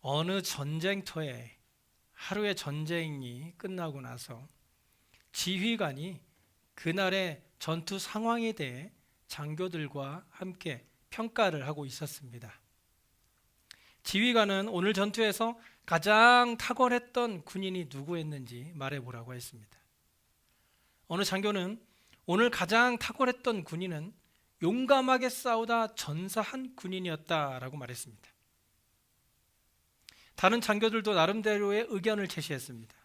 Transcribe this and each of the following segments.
어느 전쟁터에 하루의 전쟁이 끝나고 나서 지휘관이 그날의 전투 상황에 대해 장교들과 함께 평가를 하고 있었습니다. 지휘관은 오늘 전투에서 가장 탁월했던 군인이 누구였는지 말해보라고 했습니다. 어느 장교는 오늘 가장 탁월했던 군인은 용감하게 싸우다 전사한 군인이었다라고 말했습니다. 다른 장교들도 나름대로의 의견을 제시했습니다.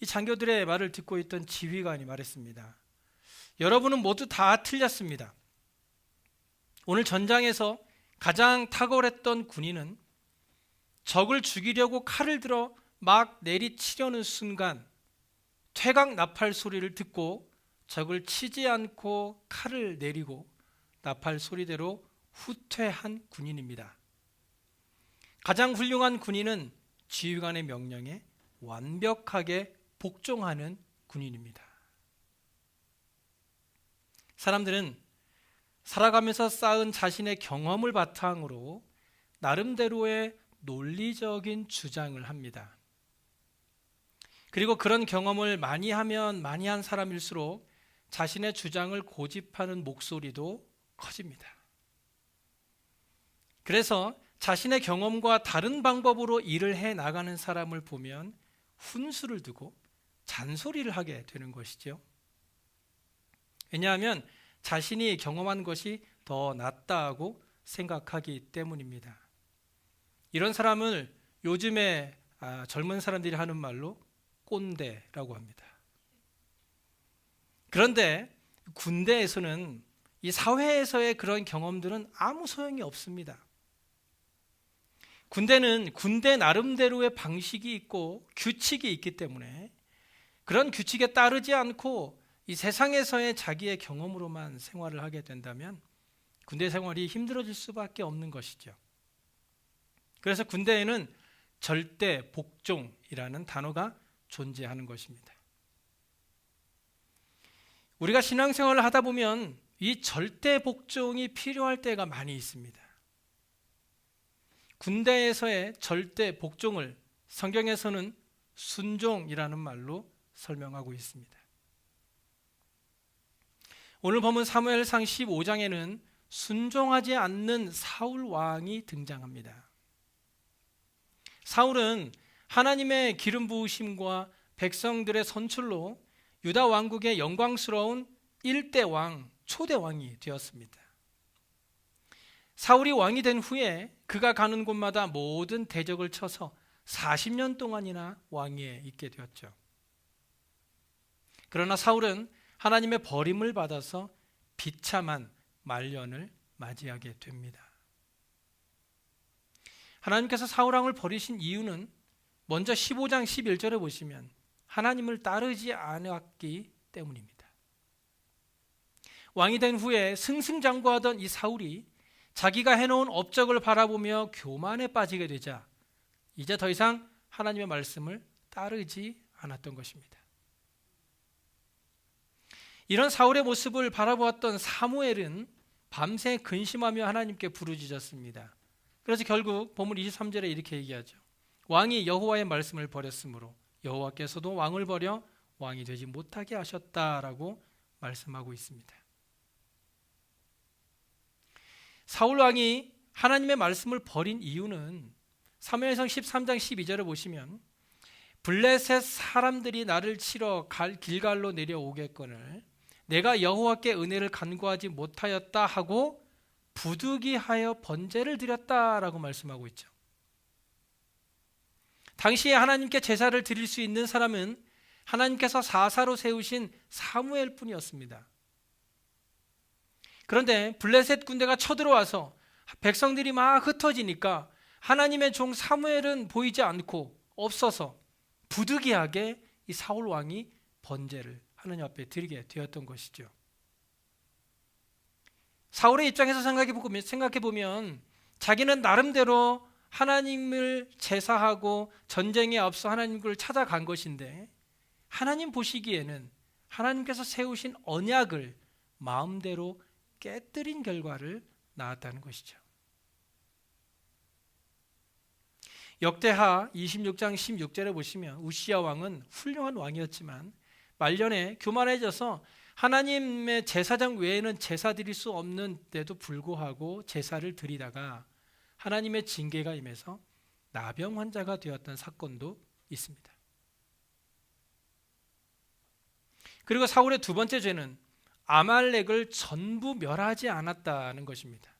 이 장교들의 말을 듣고 있던 지휘관이 말했습니다. 여러분은 모두 다 틀렸습니다. 오늘 전장에서 가장 탁월했던 군인은 적을 죽이려고 칼을 들어 막 내리치려는 순간 퇴각 나팔 소리를 듣고 적을 치지 않고 칼을 내리고 나팔 소리대로 후퇴한 군인입니다. 가장 훌륭한 군인은 지휘관의 명령에 완벽하게 복종하는 군인입니다. 사람들은 살아가면서 쌓은 자신의 경험을 바탕으로 나름대로의 논리적인 주장을 합니다. 그리고 그런 경험을 많이 하면 많이 한 사람일수록 자신의 주장을 고집하는 목소리도 커집니다. 그래서 자신의 경험과 다른 방법으로 일을 해 나가는 사람을 보면 훈수를 두고 잔소리를 하게 되는 것이죠. 왜냐하면 자신이 경험한 것이 더 낫다고 생각하기 때문입니다. 이런 사람을 요즘에 아, 젊은 사람들이 하는 말로 꼰대라고 합니다. 그런데 군대에서는 이 사회에서의 그런 경험들은 아무 소용이 없습니다. 군대는 군대 나름대로의 방식이 있고 규칙이 있기 때문에 그런 규칙에 따르지 않고 이 세상에서의 자기의 경험으로만 생활을 하게 된다면 군대 생활이 힘들어질 수밖에 없는 것이죠. 그래서 군대에는 절대 복종이라는 단어가 존재하는 것입니다. 우리가 신앙생활을 하다 보면 이 절대 복종이 필요할 때가 많이 있습니다. 군대에서의 절대 복종을 성경에서는 순종이라는 말로 설명하고 있습니다. 오늘 보면 사무엘상 15장에는 순종하지 않는 사울 왕이 등장합니다. 사울은 하나님의 기름 부으심과 백성들의 선출로 유다 왕국의 영광스러운 일대 왕, 초대 왕이 되었습니다. 사울이 왕이 된 후에 그가 가는 곳마다 모든 대적을 쳐서 40년 동안이나 왕위에 있게 되었죠. 그러나 사울은 하나님의 버림을 받아서 비참한 말년을 맞이하게 됩니다. 하나님께서 사울 왕을 버리신 이유는 먼저 15장 11절에 보시면 하나님을 따르지 않았기 때문입니다. 왕이 된 후에 승승장구하던 이 사울이 자기가 해놓은 업적을 바라보며 교만에 빠지게 되자 이제 더 이상 하나님의 말씀을 따르지 않았던 것입니다. 이런 사울의 모습을 바라보았던 사무엘은 밤새 근심하며 하나님께 부르짖었습니다. 그래서 결국 본문 23절에 이렇게 얘기하죠. 왕이 여호와의 말씀을 버렸으므로 여호와께서도 왕을 버려 왕이 되지 못하게 하셨다라고 말씀하고 있습니다. 사울 왕이 하나님의 말씀을 버린 이유는 사무엘상 13장 12절을 보시면 블레셋 사람들이 나를 치러 갈 길갈로 내려오겠거늘 내가 여호와께 은혜를 간구하지 못하였다 하고 부득이하여 번제를 드렸다라고 말씀하고 있죠. 당시에 하나님께 제사를 드릴 수 있는 사람은 하나님께서 사사로 세우신 사무엘 뿐이었습니다. 그런데 블레셋 군대가 쳐들어와서 백성들이 막 흩어지니까 하나님의 종 사무엘은 보이지 않고 없어서 부득이하게 이 사울 왕이 번제를 하나님 앞에 드리게 되었던 것이죠. 사울의 입장에서 생각해 보면 생각해 보면 자기는 나름대로 하나님을 제사하고 전쟁에 앞서 하나님을 찾아간 것인데 하나님 보시기에는 하나님께서 세우신 언약을 마음대로 깨뜨린 결과를 낳았다는 것이죠. 역대하 26장 16절에 보시면 우시야 왕은 훌륭한 왕이었지만 말년에 교만해져서 하나님의 제사장 외에는 제사 드릴 수 없는 데도 불구하고 제사를 드리다가 하나님의 징계가 임해서 나병 환자가 되었던 사건도 있습니다. 그리고 사울의 두 번째 죄는 아말렉을 전부 멸하지 않았다는 것입니다.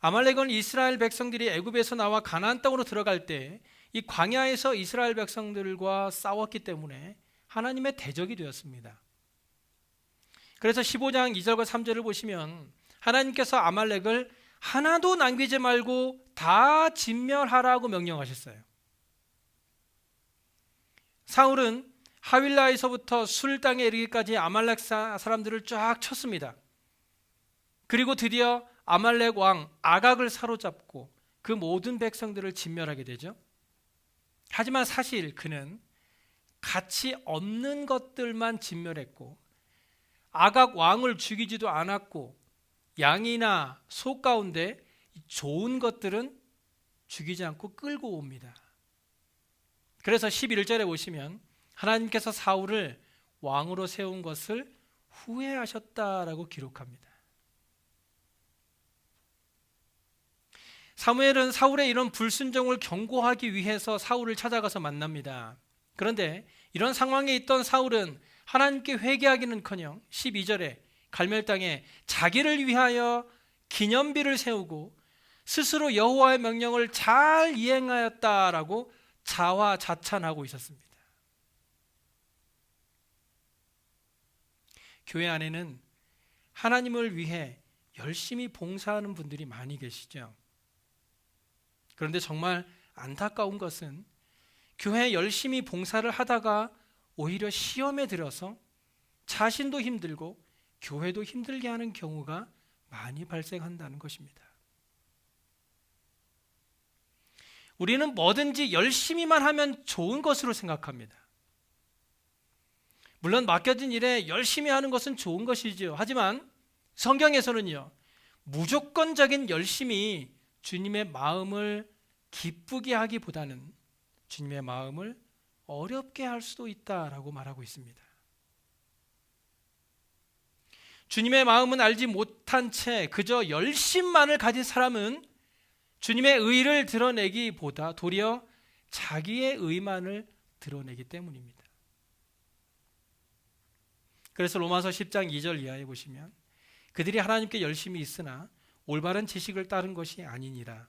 아말렉은 이스라엘 백성들이 애굽에서 나와 가나안 땅으로 들어갈 때 이 광야에서 이스라엘 백성들과 싸웠기 때문에 하나님의 대적이 되었습니다. 그래서 15장 2절과 3절을 보시면 하나님께서 아말렉을 하나도 남기지 말고 다 진멸하라고 명령하셨어요. 사울은 하윌라에서부터 술 땅에 이르기까지 아말렉 사람들을 쫙 쳤습니다. 그리고 드디어 아말렉 왕 아각을 사로잡고 그 모든 백성들을 진멸하게 되죠. 하지만 사실 그는 가치 없는 것들만 진멸했고 아각 왕을 죽이지도 않았고 양이나 소 가운데 좋은 것들은 죽이지 않고 끌고 옵니다. 그래서 11절에 보시면 하나님께서 사울을 왕으로 세운 것을 후회하셨다라고 기록합니다. 사무엘은 사울의 이런 불순종을 경고하기 위해서 사울을 찾아가서 만납니다. 그런데 이런 상황에 있던 사울은 하나님께 회개하기는커녕 12절에 갈멜 땅에 자기를 위하여 기념비를 세우고 스스로 여호와의 명령을 잘 이행하였다라고 자화자찬하고 있었습니다. 교회 안에는 하나님을 위해 열심히 봉사하는 분들이 많이 계시죠. 그런데 정말 안타까운 것은 교회 열심히 봉사를 하다가 오히려 시험에 들어서 자신도 힘들고 교회도 힘들게 하는 경우가 많이 발생한다는 것입니다. 우리는 뭐든지 열심히만 하면 좋은 것으로 생각합니다. 물론 맡겨진 일에 열심히 하는 것은 좋은 것이지요. 하지만 성경에서는요, 무조건적인 열심이 주님의 마음을 기쁘게 하기보다는 주님의 마음을 어렵게 할 수도 있다라고 말하고 있습니다. 주님의 마음은 알지 못한 채 그저 열심만을 가진 사람은 주님의 의를 드러내기보다 도리어 자기의 의만을 드러내기 때문입니다. 그래서 로마서 10장 2절 이하에 보시면 그들이 하나님께 열심히 있으나 올바른 지식을 따른 것이 아니니라.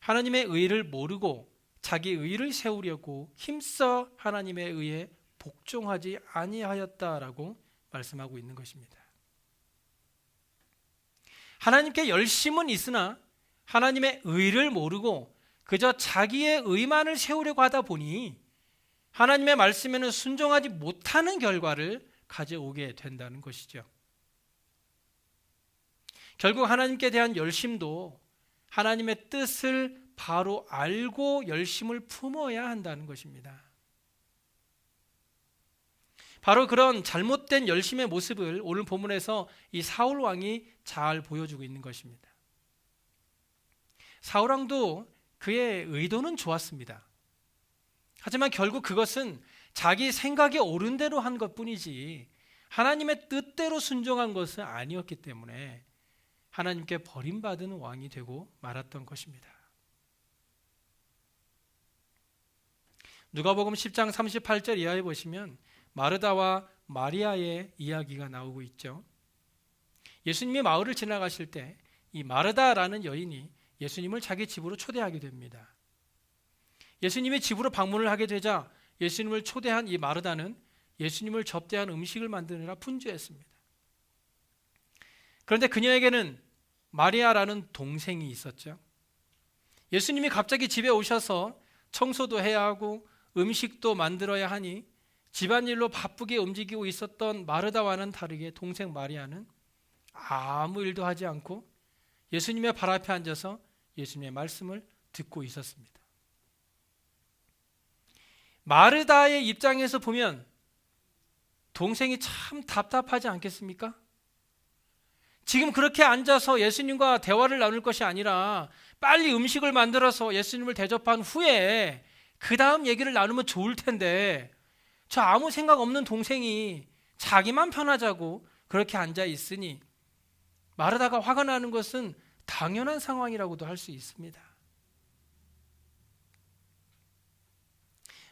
하나님의 의를 모르고 자기 의를 세우려고 힘써 하나님의 의에 복종하지 아니하였다라고 말씀하고 있는 것입니다. 하나님께 열심은 있으나 하나님의 의를 모르고 그저 자기의 의만을 세우려고 하다 보니 하나님의 말씀에는 순종하지 못하는 결과를 가져오게 된다는 것이죠. 결국 하나님께 대한 열심도 하나님의 뜻을 바로 알고 열심을 품어야 한다는 것입니다. 바로 그런 잘못된 열심의 모습을 오늘 본문에서 이 사울 왕이 잘 보여주고 있는 것입니다. 사울 왕도 그의 의도는 좋았습니다. 하지만 결국 그것은 자기 생각에 옳은 대로 한 것뿐이지 하나님의 뜻대로 순종한 것은 아니었기 때문에 하나님께 버림받은 왕이 되고 말았던 것입니다. 누가복음 10장 38절 이하에 보시면 마르다와 마리아의 이야기가 나오고 있죠. 예수님이 마을을 지나가실 때 이 마르다라는 여인이 예수님을 자기 집으로 초대하게 됩니다. 예수님이 집으로 방문을 하게 되자 예수님을 초대한 이 마르다는 예수님을 접대한 음식을 만드느라 분주했습니다. 그런데 그녀에게는 마리아라는 동생이 있었죠. 예수님이 갑자기 집에 오셔서 청소도 해야 하고 음식도 만들어야 하니 집안일로 바쁘게 움직이고 있었던 마르다와는 다르게 동생 마리아는 아무 일도 하지 않고 예수님의 발 앞에 앉아서 예수님의 말씀을 듣고 있었습니다. 마르다의 입장에서 보면 동생이 참 답답하지 않겠습니까? 지금 그렇게 앉아서 예수님과 대화를 나눌 것이 아니라 빨리 음식을 만들어서 예수님을 대접한 후에 그 다음 얘기를 나누면 좋을 텐데 저 아무 생각 없는 동생이 자기만 편하자고 그렇게 앉아 있으니 말하다가 화가 나는 것은 당연한 상황이라고도 할 수 있습니다.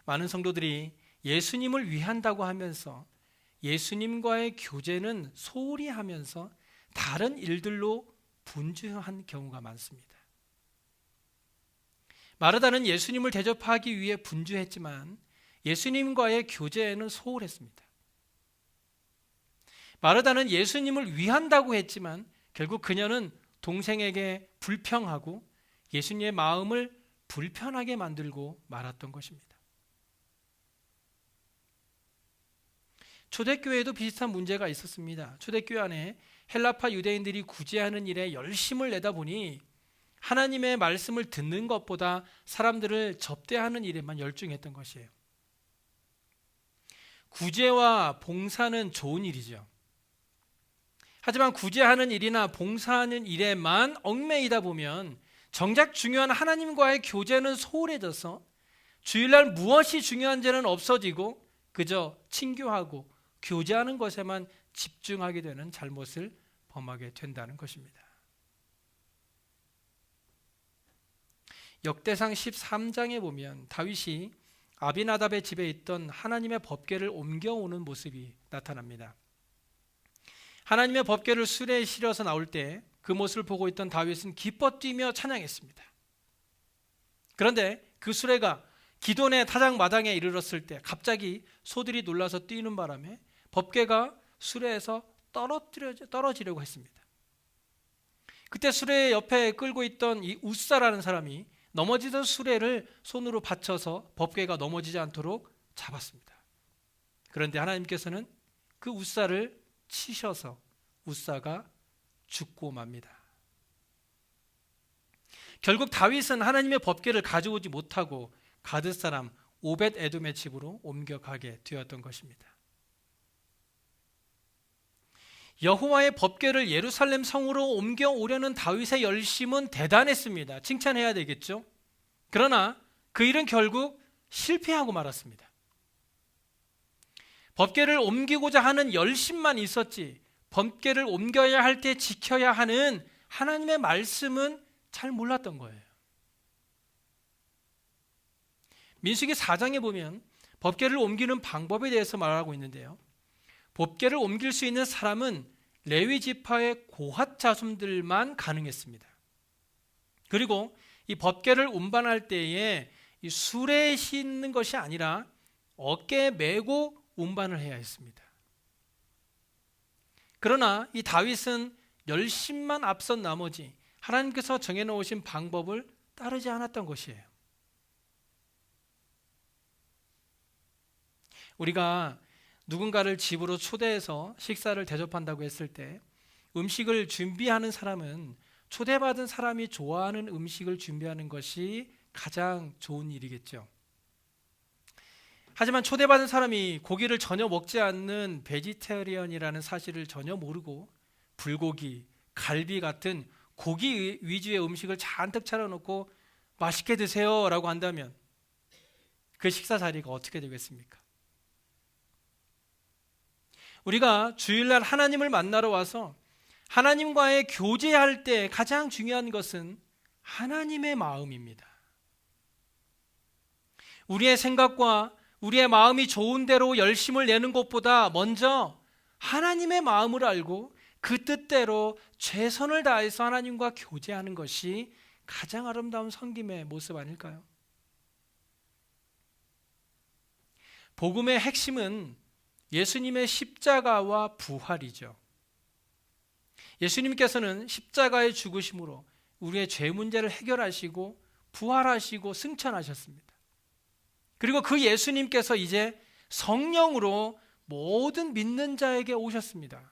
많은 성도들이 예수님을 위한다고 하면서 예수님과의 교제는 소홀히 하면서 다른 일들로 분주한 경우가 많습니다. 마르다는 예수님을 대접하기 위해 분주했지만 예수님과의 교제에는 소홀했습니다. 마르다는 예수님을 위한다고 했지만 결국 그녀는 동생에게 불평하고 예수님의 마음을 불편하게 만들고 말았던 것입니다. 초대교회에도 비슷한 문제가 있었습니다. 초대교회 안에 헬라파 유대인들이 구제하는 일에 열심을 내다 보니 하나님의 말씀을 듣는 것보다 사람들을 접대하는 일에만 열중했던 것이에요. 구제와 봉사는 좋은 일이죠. 하지만 구제하는 일이나 봉사하는 일에만 얽매이다 보면 정작 중요한 하나님과의 교제는 소홀해져서 주일날 무엇이 중요한지는 없어지고 그저 친교하고 교제하는 것에만 집중하게 되는 잘못을 범하게 된다는 것입니다. 역대상 13장에 보면 다윗이 아비나답의 집에 있던 하나님의 법궤를 옮겨오는 모습이 나타납니다. 하나님의 법궤를 수레에 실어서 나올 때 그 모습을 보고 있던 다윗은 기뻐 뛰며 찬양했습니다. 그런데 그 수레가 기돈의 타작 마당에 이르렀을 때 갑자기 소들이 놀라서 뛰는 바람에 법궤가 수레에서 떨어뜨려 떨어지려고 했습니다. 그때 수레 옆에 끌고 있던 이 우사라는 사람이 넘어지던 수레를 손으로 받쳐서 법궤가 넘어지지 않도록 잡았습니다. 그런데 하나님께서는 그 우사를 치셔서 우사가 죽고 맙니다. 결국 다윗은 하나님의 법궤를 가져오지 못하고 가드 사람 오벳 에돔의 집으로 옮겨가게 되었던 것입니다. 여호와의 법궤를 예루살렘 성으로 옮겨오려는 다윗의 열심은 대단했습니다. 칭찬해야 되겠죠? 그러나 그 일은 결국 실패하고 말았습니다. 법궤를 옮기고자 하는 열심만 있었지 법궤를 옮겨야 할 때 지켜야 하는 하나님의 말씀은 잘 몰랐던 거예요. 민수기 4장에 보면 법궤를 옮기는 방법에 대해서 말하고 있는데요. 법궤를 옮길 수 있는 사람은 레위 지파의 고핫 자손들만 가능했습니다. 그리고 이 법궤를 운반할 때에 이 수레에 싣는 것이 아니라 어깨에 메고 운반을 해야 했습니다. 그러나 이 다윗은 열심만 앞선 나머지 하나님께서 정해놓으신 방법을 따르지 않았던 것이에요. 우리가 누군가를 집으로 초대해서 식사를 대접한다고 했을 때 음식을 준비하는 사람은 초대받은 사람이 좋아하는 음식을 준비하는 것이 가장 좋은 일이겠죠. 하지만 초대받은 사람이 고기를 전혀 먹지 않는 베지테리언이라는 사실을 전혀 모르고 불고기, 갈비 같은 고기 위주의 음식을 잔뜩 차려놓고 맛있게 드세요라고 한다면 그 식사 자리가 어떻게 되겠습니까? 우리가 주일날 하나님을 만나러 와서 하나님과의 교제할 때 가장 중요한 것은 하나님의 마음입니다. 우리의 생각과 우리의 마음이 좋은 대로 열심을 내는 것보다 먼저 하나님의 마음을 알고 그 뜻대로 최선을 다해서 하나님과 교제하는 것이 가장 아름다운 성김의 모습 아닐까요? 복음의 핵심은 예수님의 십자가와 부활이죠. 예수님께서는 십자가의 죽으심으로 우리의 죄 문제를 해결하시고 부활하시고 승천하셨습니다. 그리고 그 예수님께서 이제 성령으로 모든 믿는 자에게 오셨습니다.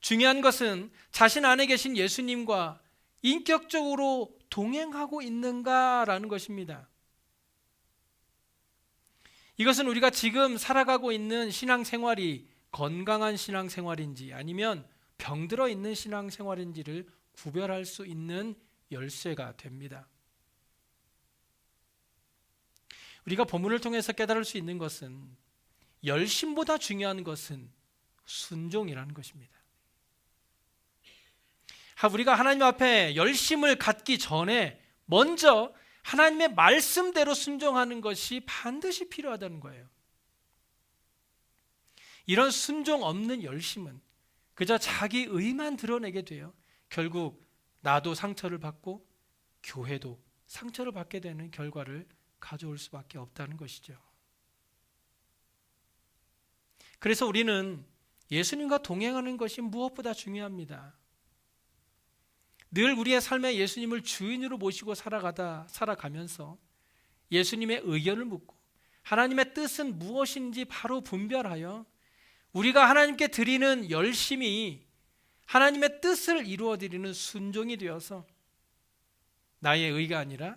중요한 것은 자신 안에 계신 예수님과 인격적으로 동행하고 있는가라는 것입니다. 이것은 우리가 지금 살아가고 있는 신앙 생활이 건강한 신앙생활인지 아니면 병들어 있는 신앙생활인지를 구별할 수 있는 열쇠가 됩니다. 우리가 본문을 통해서 깨달을 수 있는 것은 열심보다 중요한 것은 순종이라는 것입니다. 우리가 하나님 앞에 열심을 갖기 전에 먼저 하나님의 말씀대로 순종하는 것이 반드시 필요하다는 거예요. 이런 순종 없는 열심은 그저 자기 의만 드러내게 돼요. 결국 나도 상처를 받고 교회도 상처를 받게 되는 결과를 가져올 수밖에 없다는 것이죠. 그래서 우리는 예수님과 동행하는 것이 무엇보다 중요합니다. 늘 우리의 삶에 예수님을 주인으로 모시고 살아가다 살아가면서 예수님의 의견을 묻고 하나님의 뜻은 무엇인지 바로 분별하여 우리가 하나님께 드리는 열심이 하나님의 뜻을 이루어 드리는 순종이 되어서 나의 의가 아니라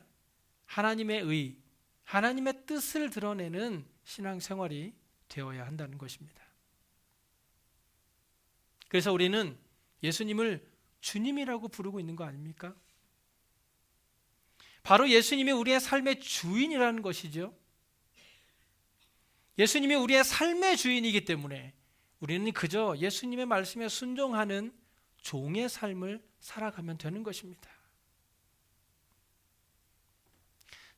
하나님의 의, 하나님의 뜻을 드러내는 신앙 생활이 되어야 한다는 것입니다. 그래서 우리는 예수님을 주님이라고 부르고 있는 거 아닙니까? 바로 예수님이 우리의 삶의 주인이라는 것이죠. 예수님이 우리의 삶의 주인이기 때문에 우리는 그저 예수님의 말씀에 순종하는 종의 삶을 살아가면 되는 것입니다.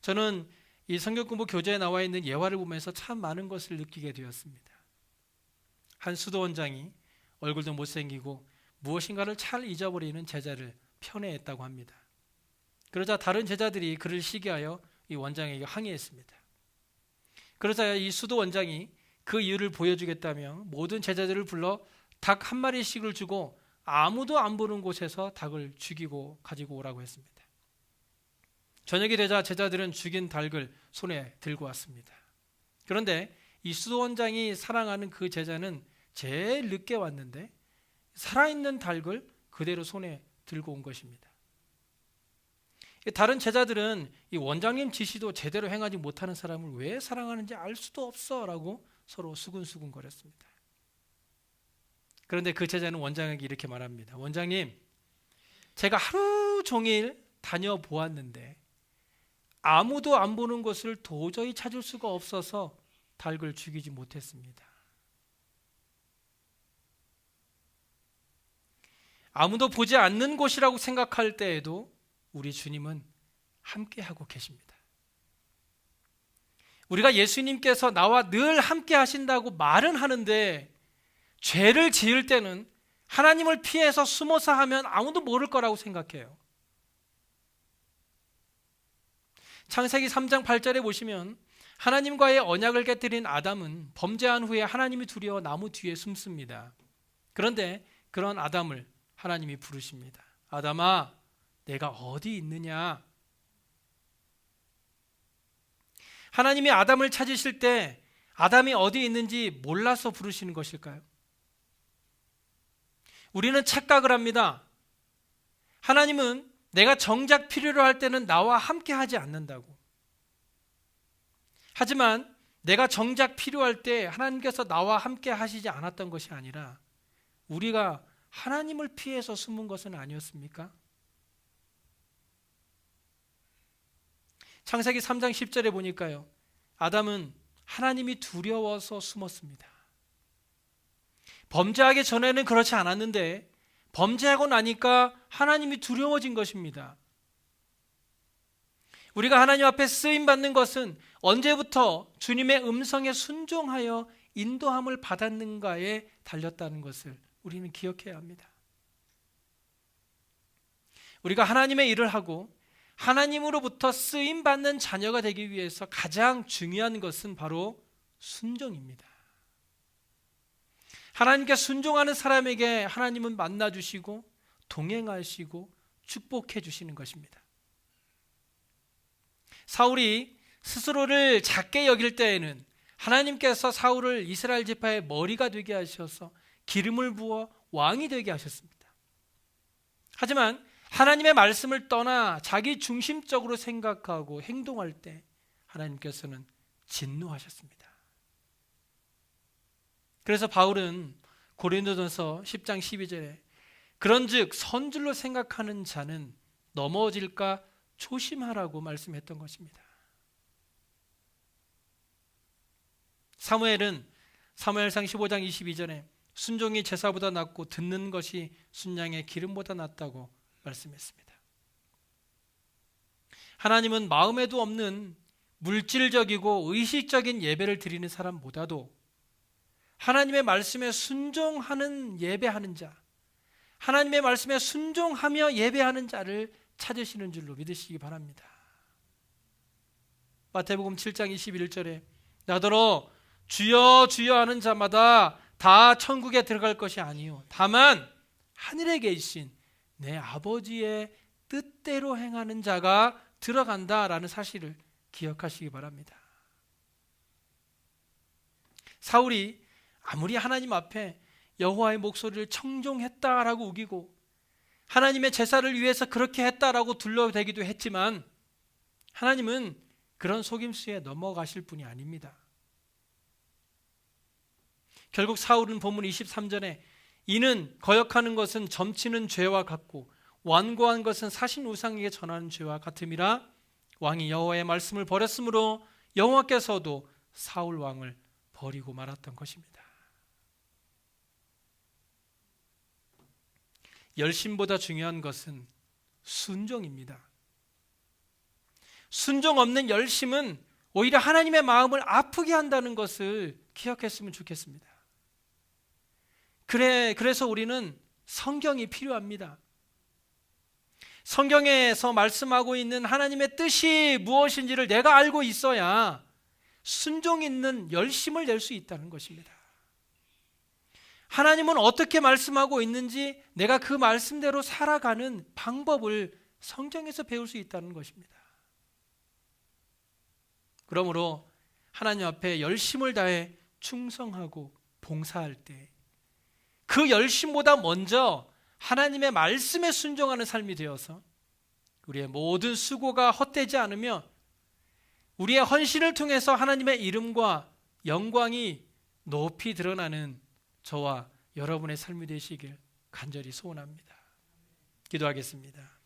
저는 이 성경 공부 교재에 나와 있는 예화를 보면서 참 많은 것을 느끼게 되었습니다. 한 수도원장이 얼굴도 못생기고 무엇인가를 잘 잊어버리는 제자를 편애했다고 합니다. 그러자 다른 제자들이 그를 시기하여 이 원장에게 항의했습니다. 그러자 이 수도 원장이 그 이유를 보여주겠다며 모든 제자들을 불러 닭 한 마리씩을 주고 아무도 안 보는 곳에서 닭을 죽이고 가지고 오라고 했습니다. 저녁이 되자 제자들은 죽인 닭을 손에 들고 왔습니다. 그런데 이 수도 원장이 사랑하는 그 제자는 제일 늦게 왔는데 살아있는 닭을 그대로 손에 들고 온 것입니다. 다른 제자들은 이 원장님 지시도 제대로 행하지 못하는 사람을 왜 사랑하는지 알 수도 없어라고 서로 수근수근 거렸습니다. 그런데 그 제자는 원장에게 이렇게 말합니다. 원장님, 제가 하루 종일 다녀보았는데 아무도 안 보는 것을 도저히 찾을 수가 없어서 닭을 죽이지 못했습니다. 아무도 보지 않는 곳이라고 생각할 때에도 우리 주님은 함께하고 계십니다. 우리가 예수님께서 나와 늘 함께 하신다고 말은 하는데 죄를 지을 때는 하나님을 피해서 숨어서 하면 아무도 모를 거라고 생각해요. 창세기 3장 8절에 보시면 하나님과의 언약을 깨뜨린 아담은 범죄한 후에 하나님이 두려워 나무 뒤에 숨습니다. 그런데 그런 아담을 하나님이 부르십니다. 아담아, 내가 어디 있느냐? 하나님이 아담을 찾으실 때 아담이 어디 있는지 몰라서 부르시는 것일까요? 우리는 착각을 합니다. 하나님은 내가 정작 필요로 할 때는 나와 함께 하지 않는다고. 하지만 내가 정작 필요할 때 하나님께서 나와 함께 하시지 않았던 것이 아니라 우리가 하나님을 피해서 숨은 것은 아니었습니까? 창세기 3장 10절에 보니까요. 아담은 하나님이 두려워서 숨었습니다. 범죄하기 전에는 그렇지 않았는데 범죄하고 나니까 하나님이 두려워진 것입니다. 우리가 하나님 앞에 쓰임 받는 것은 언제부터 주님의 음성에 순종하여 인도함을 받았는가에 달렸다는 것을 우리는 기억해야 합니다. 우리가 하나님의 일을 하고 하나님으로부터 쓰임 받는 자녀가 되기 위해서 가장 중요한 것은 바로 순종입니다. 하나님께 순종하는 사람에게 하나님은 만나 주시고 동행하시고 축복해 주시는 것입니다. 사울이 스스로를 작게 여길 때에는 하나님께서 사울을 이스라엘 지파의 머리가 되게 하셔서 기름을 부어 왕이 되게 하셨습니다. 하지만 하나님의 말씀을 떠나 자기 중심적으로 생각하고 행동할 때 하나님께서는 진노하셨습니다. 그래서 바울은 고린도전서 10장 12절에 그런즉 선줄로 생각하는 자는 넘어질까 조심하라고 말씀했던 것입니다. 사무엘은 사무엘상 15장 22절에 순종이 제사보다 낫고 듣는 것이 순양의 기름보다 낫다고 말씀했습니다. 하나님은 마음에도 없는 물질적이고 의식적인 예배를 드리는 사람보다도 하나님의 말씀에 순종하는 예배하는 자, 하나님의 말씀에 순종하며 예배하는 자를 찾으시는 줄로 믿으시기 바랍니다. 마태복음 7장 21절에 나더러 주여 주여 하는 자마다 다 천국에 들어갈 것이 아니요 다만 하늘에 계신 내 아버지의 뜻대로 행하는 자가 들어간다라는 사실을 기억하시기 바랍니다. 사울이 아무리 하나님 앞에 여호와의 목소리를 청종했다라고 우기고 하나님의 제사를 위해서 그렇게 했다라고 둘러대기도 했지만 하나님은 그런 속임수에 넘어가실 분이 아닙니다. 결국 사울은 본문 23절에 이는 거역하는 것은 점치는 죄와 같고 완고한 것은 사신 우상에게 전하는 죄와 같음이라 왕이 여호와의 말씀을 버렸으므로 여호와께서도 사울 왕을 버리고 말았던 것입니다. 열심보다 중요한 것은 순종입니다. 순종 없는 열심은 오히려 하나님의 마음을 아프게 한다는 것을 기억했으면 좋겠습니다. 그래, 그래서 우리는 성경이 필요합니다. 성경에서 말씀하고 있는 하나님의 뜻이 무엇인지를 내가 알고 있어야 순종 있는 열심을 낼 수 있다는 것입니다. 하나님은 어떻게 말씀하고 있는지 내가 그 말씀대로 살아가는 방법을 성경에서 배울 수 있다는 것입니다. 그러므로 하나님 앞에 열심을 다해 충성하고 봉사할 때 그 열심보다 먼저 하나님의 말씀에 순종하는 삶이 되어서 우리의 모든 수고가 헛되지 않으며 우리의 헌신을 통해서 하나님의 이름과 영광이 높이 드러나는 저와 여러분의 삶이 되시길 간절히 소원합니다. 기도하겠습니다.